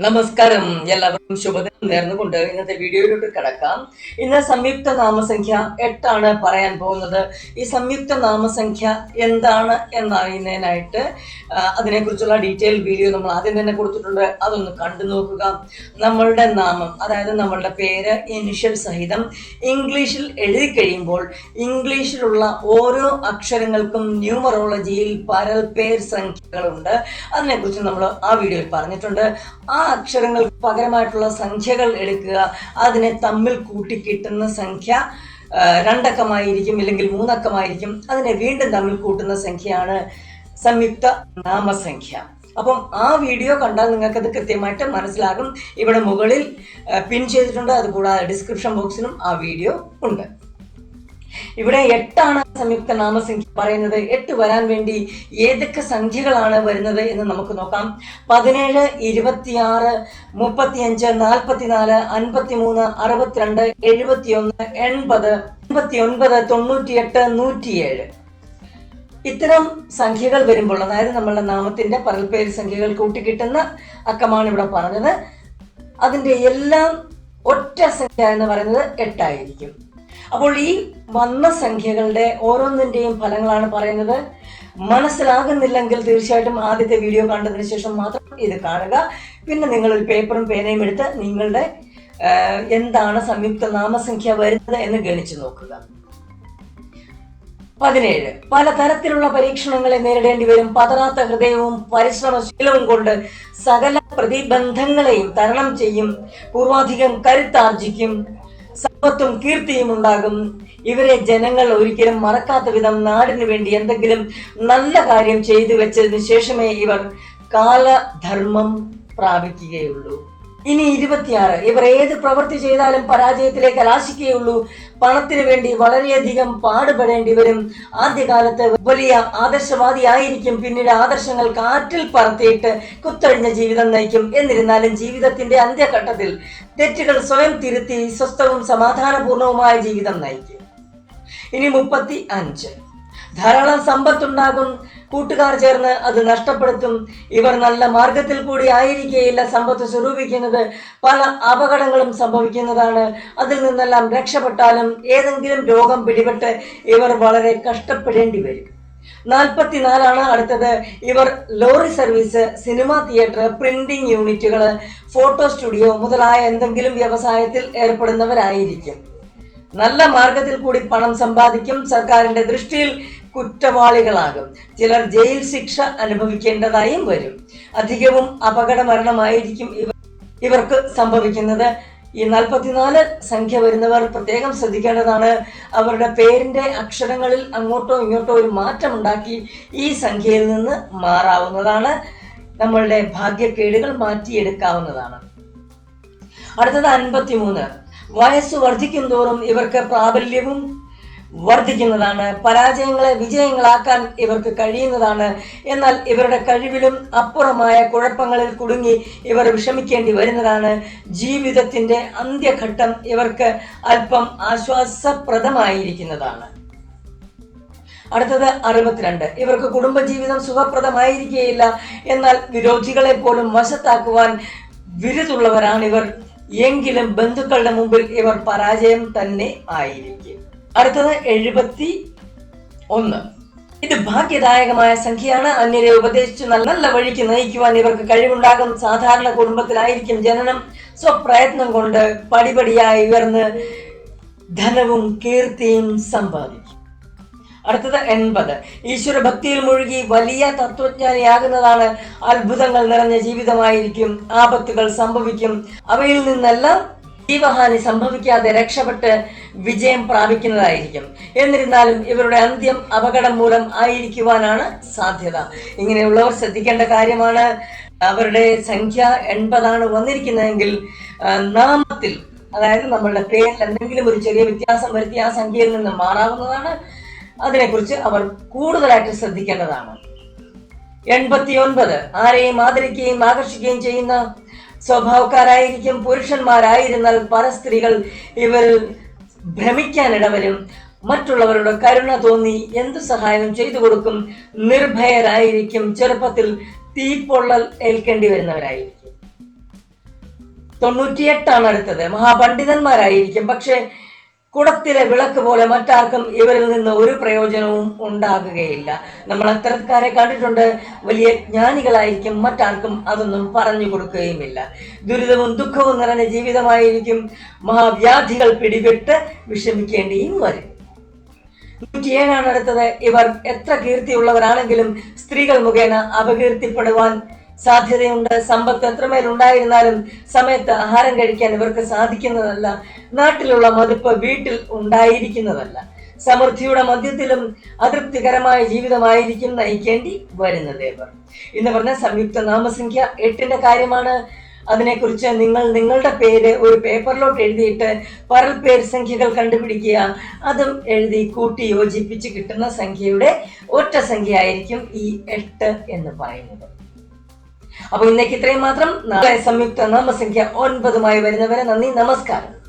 നമസ്കാരം. എല്ലാവർക്കും ശുഭദിനം നേർന്നുകൊണ്ട് ഇന്നത്തെ വീഡിയോയിലോട്ട് കിടക്കാം. ഇന്ന് സംയുക്ത നാമസംഖ്യ എട്ടാണ് പറയാൻ പോകുന്നത്. ഈ സംയുക്ത നാമസംഖ്യ എന്താണ് എന്നറിയുന്നതിനായിട്ട് അതിനെക്കുറിച്ചുള്ള ഡീറ്റെയിൽ വീഡിയോ നമ്മൾ ആദ്യം തന്നെ കൊടുത്തിട്ടുണ്ട്. അതൊന്ന് കണ്ടു നോക്കുക. നമ്മളുടെ നാമം അതായത് നമ്മളുടെ പേര് ഇനിഷ്യൽ സഹിതം ഇംഗ്ലീഷിൽ എഴുതി കഴിയുമ്പോൾ ഇംഗ്ലീഷിലുള്ള ഓരോ അക്ഷരങ്ങൾക്കും ന്യൂമറോളജിയിൽ പരൽ പേർ സംഖ്യകളുണ്ട്. അതിനെക്കുറിച്ച് നമ്മൾ ആ വീഡിയോയിൽ പറഞ്ഞിട്ടുണ്ട്. ആ അക്ഷരങ്ങൾക്ക് പകരമായിട്ടുള്ള സംഖ്യകൾ എടുക്കുക. അതിനെ തമ്മിൽ കൂട്ടി കിട്ടുന്ന സംഖ്യ രണ്ടക്കമായിരിക്കും ഇല്ലെങ്കിൽ മൂന്നക്കമായിരിക്കും. അതിനെ വീണ്ടും തമ്മിൽ കൂട്ടുന്ന സംഖ്യയാണ് സംയുക്ത നാമസംഖ്യ. അപ്പം ആ വീഡിയോ കണ്ടാൽ നിങ്ങൾക്കത് കൃത്യമായിട്ട് മനസ്സിലാകും. ഇവിടെ മുകളിൽ പിൻ ചെയ്തിട്ടുണ്ട്. അതുകൂടാതെ ഡിസ്ക്രിപ്ഷൻ ബോക്സിലും ആ വീഡിയോ ഉണ്ട്. ഇവിടെ എട്ടാണ് സംയുക്ത നാമസംഖ്യ പറയുന്നത്. എട്ട് വരാൻ വേണ്ടി ഏതൊക്കെ സംഖ്യകളാണ് വരുന്നത് എന്ന് നമുക്ക് നോക്കാം. പതിനേഴ് ഇരുപത്തിയാറ് മുപ്പത്തിയഞ്ച് നാൽപ്പത്തിനാല് അൻപത്തിമൂന്ന് അറുപത്തിരണ്ട് എഴുപത്തിയൊന്ന് എൺപത് എൺപത്തി ഒൻപത് തൊണ്ണൂറ്റിയെട്ട് നൂറ്റിയേഴ്. ഇത്തരം സംഖ്യകൾ വരുമ്പോൾ അതായത് നമ്മളുടെ നാമത്തിന്റെ പറൽപ്പേര് സംഖ്യകൾ കൂട്ടിക്കിട്ടുന്ന അക്കമാണ് ഇവിടെ പറഞ്ഞത്. അതിന്റെ എല്ലാം ഒറ്റ സംഖ്യ എന്ന് പറയുന്നത് എട്ടായിരിക്കും. അപ്പോൾ ഈ വന്ന സംഖ്യകളുടെ ഓരോന്നിന്റെയും ഫലങ്ങളാണ് പറയുന്നത്. മനസ്സിലാകുന്നില്ലെങ്കിൽ തീർച്ചയായിട്ടും ആദ്യത്തെ വീഡിയോ കണ്ടതിന് ശേഷം മാത്രം ഇത് കാണുക. പിന്നെ നിങ്ങൾ ഒരു പേപ്പറും പേനയും എടുത്ത് നിങ്ങളുടെ എന്താണ് സംയുക്ത നാമസംഖ്യ വരുന്നത് എന്ന് ഗണിച്ചു നോക്കുക. പതിനേഴ്. പലതരത്തിലുള്ള പരീക്ഷണങ്ങളെ നേരിടേണ്ടി വരും. പതറാത്ത ഹൃദയവും പരിശ്രമശീലവും കൊണ്ട് സകല പ്രതിബന്ധങ്ങളെയും തരണം ചെയ്യും. പൂർവാധികം കരുത്താർജിക്കും. സമ്പത്തും കീർത്തിയും ഉണ്ടാകും. ഇവരെ ജനങ്ങൾ ഒരിക്കലും മറക്കാത്ത വിധം നാടിനു വേണ്ടി എന്തെങ്കിലും നല്ല കാര്യം ചെയ്തു വെച്ചതിന് ശേഷമേ ഇവർ കാലധർമ്മം പ്രാപിക്കുകയുള്ളൂ. ഇനി ഇരുപത്തിയാറ്. ഇവർ ഏത് പ്രവൃത്തി ചെയ്താലും പരാജയത്തിലേക്ക് കലാശിക്കുകയുള്ളൂ. പണത്തിന് വേണ്ടി വളരെയധികം പാടുപെടേണ്ടി വരും. ആദ്യകാലത്ത് വലിയ ആദർശവാദിയായിരിക്കും. പിന്നീട് ആദർശങ്ങൾ കാറ്റിൽ പറത്തിയിട്ട് കുത്തഴിഞ്ഞ ജീവിതം നയിക്കും. എന്നിരുന്നാലും ജീവിതത്തിന്റെ അന്ത്യഘട്ടത്തിൽ തെറ്റുകൾ സ്വയം തിരുത്തി സ്വസ്ഥവും സമാധാനപൂർണവുമായ ജീവിതം നയിക്കും. ഇനി മുപ്പത്തി അഞ്ച് ധാരാളം സമ്പത്തുണ്ടാകും. കൂട്ടുകാർ ചേർന്ന് അത് നഷ്ടപ്പെടുത്തും. ഇവർ നല്ല മാർഗത്തിൽ കൂടി ആയിരിക്കുകയില്ല സമ്പത്ത് സ്വരൂപിക്കുന്നത്. പല അപകടങ്ങളും സംഭവിക്കുന്നതാണ്. അതിൽ നിന്നെല്ലാം രക്ഷപ്പെട്ടാലും ഏതെങ്കിലും രോഗം പിടിപെട്ട് ഇവർ വളരെ കഷ്ടപ്പെടേണ്ടി വരും. നാൽപ്പത്തിനാലാണ് അടുത്തത്. ഇവർ lorry service cinema theatre printing യൂണിറ്റുകൾ ഫോട്ടോ സ്റ്റുഡിയോ മുതലായ എന്തെങ്കിലും വ്യവസായത്തിൽ ഏർപ്പെടുന്നവരായിരിക്കും. നല്ല മാർഗത്തിൽ കൂടി പണം സമ്പാദിക്കും. സർക്കാരിന്റെ ദൃഷ്ടിയിൽ കുറ്റവാളികളാകും. ചിലർ ജയിൽ ശിക്ഷ അനുഭവിക്കേണ്ടതായും വരും. അധികവും അപകട മരണമായിരിക്കും ഇവർ ഇവർക്ക് സംഭവിക്കുന്നത്. ഈ നാൽപ്പത്തിനാല് സംഖ്യ വരുന്നവർ പ്രത്യേകം ശ്രദ്ധിക്കേണ്ടതാണ്. അവരുടെ പേരിന്റെ അക്ഷരങ്ങളിൽ അങ്ങോട്ടോ ഇങ്ങോട്ടോ ഒരു മാറ്റം ഉണ്ടാക്കി ഈ സംഖ്യയിൽ നിന്ന് മാറാവുന്നതാണ്. നമ്മളുടെ ഭാഗ്യക്കേടുകൾ മാറ്റിയെടുക്കാവുന്നതാണ്. അടുത്തത് അൻപത്തിമൂന്ന്. വയസ്സ് വർദ്ധിക്കും തോറും ഇവർക്ക് പ്രാബല്യവും വർദ്ധിക്കുന്നതാണ് പരാജയങ്ങളെ വിജയങ്ങളാക്കാൻ ഇവർക്ക് കഴിയുന്നതാണ്. എന്നാൽ ഇവരുടെ കഴിവിലും അപ്പുറമായ കുഴപ്പങ്ങളിൽ കുടുങ്ങി ഇവർ വിഷമിക്കേണ്ടി വരുന്നതാണ്. ജീവിതത്തിന്റെ അന്ത്യഘട്ടം ഇവർക്ക് അല്പം ആശ്വാസപ്രദമായിരിക്കുന്നതാണ്. അടുത്തത് അറുപത്തിരണ്ട്. ഇവർക്ക് കുടുംബജീവിതം സുഖപ്രദമായിരിക്കുകയില്ല എന്നാൽ വിരോധികളെ പോലും വശത്താക്കുവാൻ വിരുതുള്ളവരാണിവർ എങ്കിലും ബന്ധുക്കളുടെ മുമ്പിൽ ഇവർ പരാജയം തന്നെ ആയിരിക്കും. അടുത്തത് എഴുപത്തി ഒന്ന്. ഇത് ഭാഗ്യദായകമായ സംഖ്യയാണ്. അന്യരെ ഉപദേശിച്ച് നല്ല നല്ല വഴിക്ക് നയിക്കുവാൻ ഇവർക്ക് കഴിവുണ്ടാകും. സാധാരണ കുടുംബത്തിലായിരിക്കും ജനനം. സ്വപ്രയത്നം കൊണ്ട് പടിപടിയായി ഉയർന്ന് ധനവും കീർത്തിയും സമ്പാദിക്കും. അടുത്തത് എൺപത്. ഈശ്വര ഭക്തിയിൽ മുഴുകി വലിയ തത്വജ്ഞാനിയാകുന്നതാണ് അത്ഭുതങ്ങൾ നിറഞ്ഞ ജീവിതമായിരിക്കും. ആപത്തുകൾ സംഭവിക്കും. അവയിൽ നിന്നെല്ലാം ജീവഹാനി സംഭവിക്കാതെ രക്ഷപ്പെട്ട് വിജയം പ്രാപിക്കുന്നതായിരിക്കും. എന്നിരുന്നാലും ഇവരുടെ അന്ത്യം അപകടം മൂലം ആയിരിക്കുവാനാണ് സാധ്യത. ഇങ്ങനെയുള്ളവർ ശ്രദ്ധിക്കേണ്ട കാര്യമാണ്. അവരുടെ സംഖ്യ എൺപതാണ് വന്നിരിക്കുന്നതെങ്കിൽ നാമത്തിൽ അതായത് നമ്മളുടെ പേരിൽ എന്തെങ്കിലും ഒരു ചെറിയ വ്യത്യാസം വരുത്തി ആ സംഖ്യയിൽ നിന്ന് മാറാവുന്നതാണ്. അതിനെക്കുറിച്ച് അവർ കൂടുതലായിട്ട് ശ്രദ്ധിക്കേണ്ടതാണ്. എൺപത്തിയൊൻപത് ആരെയും ആദരിക്കുകയും ആകർഷിക്കുകയും ചെയ്യുന്ന സ്വഭാവക്കാരായിരിക്കും പുരുഷന്മാരായിരുന്നാൽ പല സ്ത്രീകൾ ഇവരിൽ ഭ്രമിക്കാനിടവരും. മറ്റുള്ളവരുടെ കരുണ തോന്നി എന്തു സഹായം ചെയ്തു കൊടുക്കും? നിർഭയരായിരിക്കും. ചെറുപ്പത്തിൽ തീപ്പൊള്ളൽ ഏൽക്കേണ്ടി വരുന്നവരായിരിക്കും. തൊണ്ണൂറ്റിയെട്ടാണ് അടുത്തത്. മഹാപണ്ഡിതന്മാരായിരിക്കും. പക്ഷെ കുടത്തിലെ വിളക്ക് പോലെ മറ്റാർക്കും ഇവരിൽ നിന്ന് ഒരു പ്രയോജനവും ഉണ്ടാകുകയില്ല. നമ്മൾ അത്തരക്കാരെ കണ്ടിട്ടുണ്ട്. വലിയ ജ്ഞാനികളായിരിക്കും. മറ്റാർക്കും അതൊന്നും പറഞ്ഞു കൊടുക്കുകയുമില്ല. ദുരിതവും ദുഃഖവും നിറഞ്ഞ ജീവിതമായിരിക്കും. മഹാവ്യാധികൾ പിടിപെട്ട് വിഷമിക്കേണ്ടിയും വരും. നൂറ്റിയേഴാണ് അടുത്തത്. ഇവർ എത്ര കീർത്തിയുള്ളവരാണെങ്കിലും സ്ത്രീകൾ മുഖേന അപകീർത്തിപ്പെടുവാൻ സാധ്യതയുണ്ട്. സമ്പത്ത് എത്രമേൽ ഉണ്ടായിരുന്നാലും സമയത്ത് ആഹാരം കഴിക്കാൻ ഇവർക്ക് സാധിക്കുന്നതല്ല. നാട്ടിലുള്ള മതിപ്പ് വീട്ടിൽ ഉണ്ടായിരിക്കുന്നതല്ല. സമൃദ്ധിയുടെ മധ്യത്തിലും അതൃപ്തികരമായ ജീവിതമായിരിക്കും നയിക്കേണ്ടി വരുന്നത് ഇവർ. എന്ന് പറഞ്ഞ സംയുക്ത നാമസംഖ്യ എട്ടിന്റെ കാര്യമാണ്. അതിനെക്കുറിച്ച് നിങ്ങൾ നിങ്ങളുടെ പേര് ഒരു പേപ്പറിലോട്ട് എഴുതിയിട്ട് പരൽ പേര് സംഖ്യകൾ കണ്ടുപിടിക്കുക. അതും എഴുതി കൂട്ടി യോജിപ്പിച്ച് കിട്ടുന്ന സംഖ്യയുടെ ഒറ്റ സംഖ്യ ആയിരിക്കും ഈ എട്ട് എന്ന് പറയുന്നത്. അപ്പൊ ഇന്നേക്ക് ഇത്രയും മാത്രം. നാളെ സംയുക്ത നാമസംഖ്യ ഒൻപതുമായി വരുന്നവരെ നന്ദി നമസ്കാരം.